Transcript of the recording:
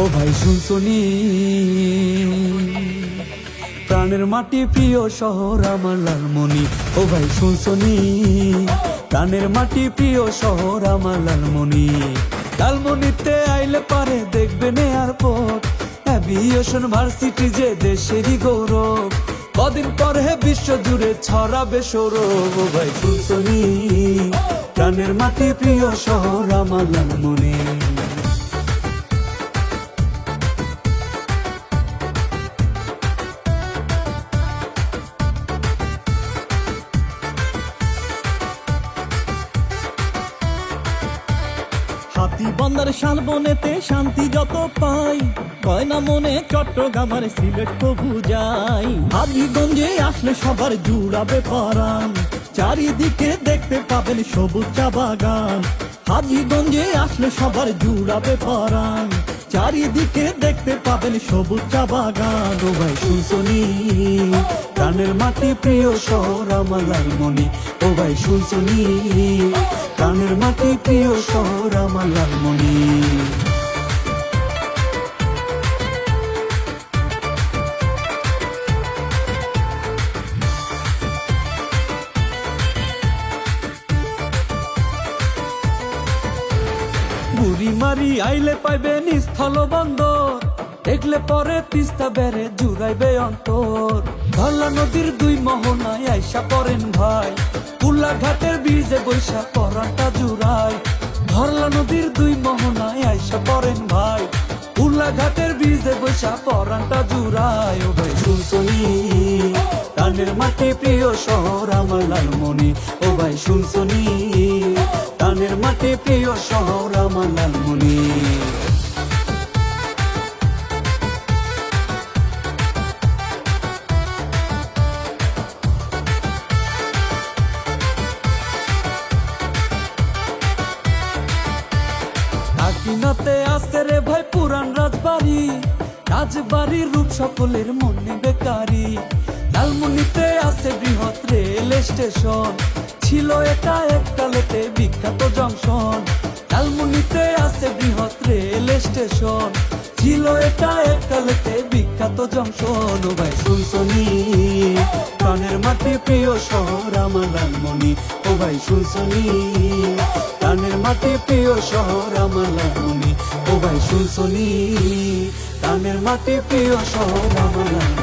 ও ভাই শুনছনি প্রাণের মাটি প্রিয় শহর আমার লালমনি। ও ভাই শুনছনি প্রাণের মাটি প্রিয় শহর আমার লালমনি। লালমনিতে আইলে পারে দেখবে এয়ারপোর্ট অ্যাভিয়েশন ভার্সিটি যে দেশেরই গৌরব। কদিন পর বিশ্ব জুড়ে ছড়াবে সৌরভ। ও ভাই শুনছনি প্রাণের মাটি প্রিয় শহর আমার লালমনি। হাতি বন্দার শালবনেতে শান্তি যত পাই। কয়না মনে চট্টগ্রামের সিলেট কবু যাই। হাজিগঞ্জে আসলে সবার জুড়াবে পরাণ। চারিদিকে দেখতে পাবেন সবুজ চা বাগান। হাজিগঞ্জে আসলে সবার জুড়াবে পরাণ। চারিদিকে দেখতে পাবেন সবুজ চা বাগান। ভাই শুনছনি প্রাণের মাটি প্রিয় শহর আমার লালমনি। ও ভাই শুনছনি প্রাণের মাটি প্রিয় শহর আমার লালমনি। বুড়ি মারি আইলে পাইবেন স্থল বন্দর। দেখলে পরে তিস্তা বেড়ে জুড়াইবে অন্তর। ধরলা নদীর দুই মোহনায় আইসা পড়েন ভাই। কুল্লা ঘাটের বীজে বৈশা পরাটা জুড়াই। ধরলা নদীর দুই মোহনায় আইসা পড়েন ভাই। কুল্লা ঘাটের বীজে বৈশা পরানটা জুড়াই। ও ভাই শুনছনি টানের মাটি প্রিয় শহর আমার লালমনি। ও ভাই শুনছনি টানের মাটি প্রিয় শহর আমার লালমনি। কাকিনাতে আছে রে ভাই পুরান রাজবাড়ি। রাজবাড়ির রূপ সকলের মনে বেকারি। লালমনিতে আছে বৃহৎ রেল স্টেশন। ছিল এটা এককালেতে বিখ্যাত জংশন। লালমনিতে আছে বৃহৎ রেল স্টেশন। ছিল এটা এককালেতে বিখ্যাত জংশন। ও ভাই শুনছনি মাটি প্রিয় শহর আমার লালমনি। ও ভাই শুনছনি প্রাণের মাটি প্রিয় শহর আমার লালমনি। ও ভাই শুনছনি প্রাণের মাটি প্রিয় শহর আমার লালমনি।